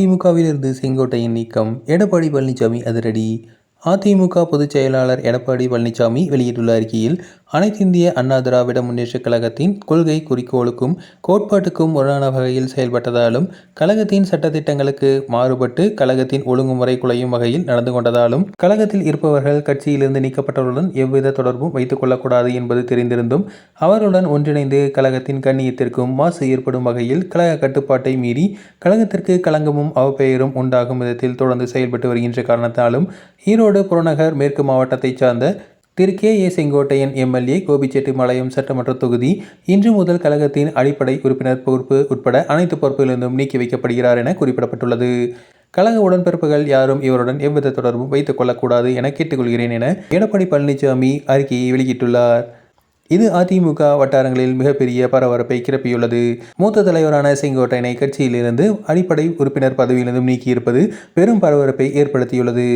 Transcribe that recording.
அதிமுகவிலிருந்து செங்கோட்டையின் நீக்கம். எடப்பாடி பழனிசாமி அதிரடி. அதிமுக பொதுச் செயலாளர் எடப்பாடி பழனிசாமி வெளியிட்டுள்ள அறிக்கையில் அனைத்திந்திய அண்ணா திராவிட முன்னேற்றக் கழகத்தின் கொள்கை குறிக்கோளுக்கும் கோட்பாட்டுக்கும் முரணான வகையில் செயல்பட்டதாலும் கழகத்தின் சட்டத்திட்டங்களுக்கு மாறுபட்டு கழகத்தின் ஒழுங்குமுறை குலையும் வகையில் நடந்து கொண்டதாலும் கழகத்தில் இருப்பவர்கள் கட்சியிலிருந்து நீக்கப்பட்டவர்களுடன் எவ்வித தொடர்பும் வைத்துக் கொள்ளக்கூடாது என்பது தெரிந்திருந்தும் அவருடன் ஒன்றிணைந்து கழகத்தின் கண்ணியத்திற்கும் மாசு ஏற்படும் வகையில் கழக கட்டுப்பாட்டை மீறி கழகத்திற்கு களங்கமும் அவப்பெயரும் உண்டாகும் விதத்தில் தொடர்ந்து செயல்பட்டு வருகின்ற காரணத்தாலும் ஈரோடு ஈரோடு புறநகர் மேற்கு மாவட்டத்தைச் சார்ந்த திரு. K. A. Sengottaiyan MLA Gobichettipalayam சட்டமன்ற தொகுதி இன்று முதல் கழகத்தின் அடிப்படை உறுப்பினர் பொறுப்பு உட்பட அனைத்து பொறுப்புகளிலிருந்தும் நீக்கி வைக்கப்படுகிறார் என குறிப்பிடப்பட்டுள்ளது. கழக உடன்பிறப்புகள் யாரும் இவருடன் எவ்வித தொடர்பும் வைத்துக் கொள்ளக்கூடாது என கேட்டுக்கொள்கிறேன் என எடப்பாடி பழனிசாமி அறிக்கையை வெளியிட்டுள்ளார். இது அதிமுக வட்டாரங்களில் மிகப்பெரிய பரபரப்பை கிளப்பியுள்ளது. மூத்த தலைவரான செங்கோட்டையனை கட்சியிலிருந்து அடிப்படை உறுப்பினர் பதவியிலிருந்தும் நீக்கியிருப்பது பெரும் பரபரப்பை ஏற்படுத்தியுள்ளது.